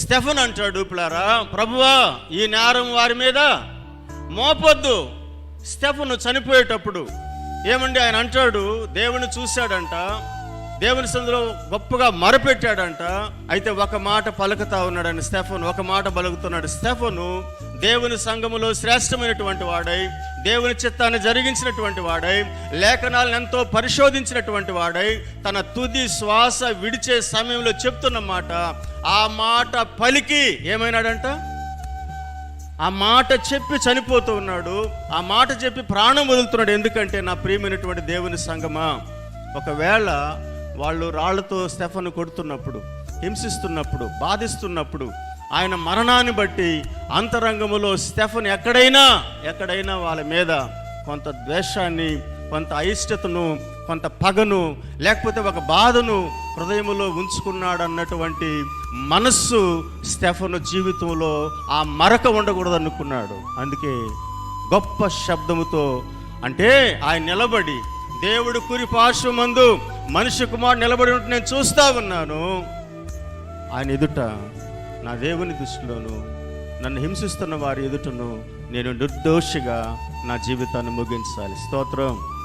Stefan అంటాడు పిల్లారా ప్రభువా ఈ నేరం వారి మీద మోపొద్దు. స్టెఫను చనిపోయేటప్పుడు ఏమండి ఆయన అంటాడు దేవుని చూశాడంట దేవుని సందులో గొప్పగా మరపెట్టాడంట అయితే ఒక మాట పలుకుతా ఉన్నాడని స్టెఫన్ ఒక మాట పలుకుతున్నాడు. స్టెఫను దేవుని సంఘములో శ్రేష్టమైనటువంటి వాడై దేవుని చిత్తాన్ని జరిగించినటువంటి వాడై లేఖనాలను ఎంతో పరిశోధించినటువంటి వాడై తన తుది శ్వాస విడిచే సమయంలో చెప్తున్న మాట ఆ మాట పలికి ఏమైనాడంట? ఆ మాట చెప్పి చనిపోతూ ఉన్నాడు. ఆ మాట చెప్పి ప్రాణం వదులుతున్నాడు. ఎందుకంటే నా ప్రియమైనటువంటి దేవుని సంగమా ఒకవేళ వాళ్ళు రాళ్ళతో స్టెఫను కొడుతున్నప్పుడు హింసిస్తున్నప్పుడు బాధిస్తున్నప్పుడు ఆయన మరణాన్ని బట్టి అంతరంగములో స్టెఫన్ ఎక్కడైనా ఎక్కడైనా వాళ్ళ మీద కొంత ద్వేషాన్ని కొంత అయిష్టతను కొంత పగను లేకపోతే ఒక బాధను హృదయంలో ఉంచుకున్నాడు అన్నటువంటి మనస్సు స్టెఫను జీవితంలో ఆ మరక ఉండకూడదు అనుకున్నాడు అందుకే గొప్ప శబ్దముతో అంటే ఆయన నిలబడి దేవుడు కురి పార్శ్వమందు మనిషి కుమారుడు నిలబడి ఉంటే నేను చూస్తా ఉన్నాను. ఆయన ఎదుట నా దేవుని దృష్టిలోను నన్ను హింసిస్తున్న వారి ఎదుటను నేను నిర్దోషిగా నా జీవితాన్ని ముగించాలి. స్తోత్రం.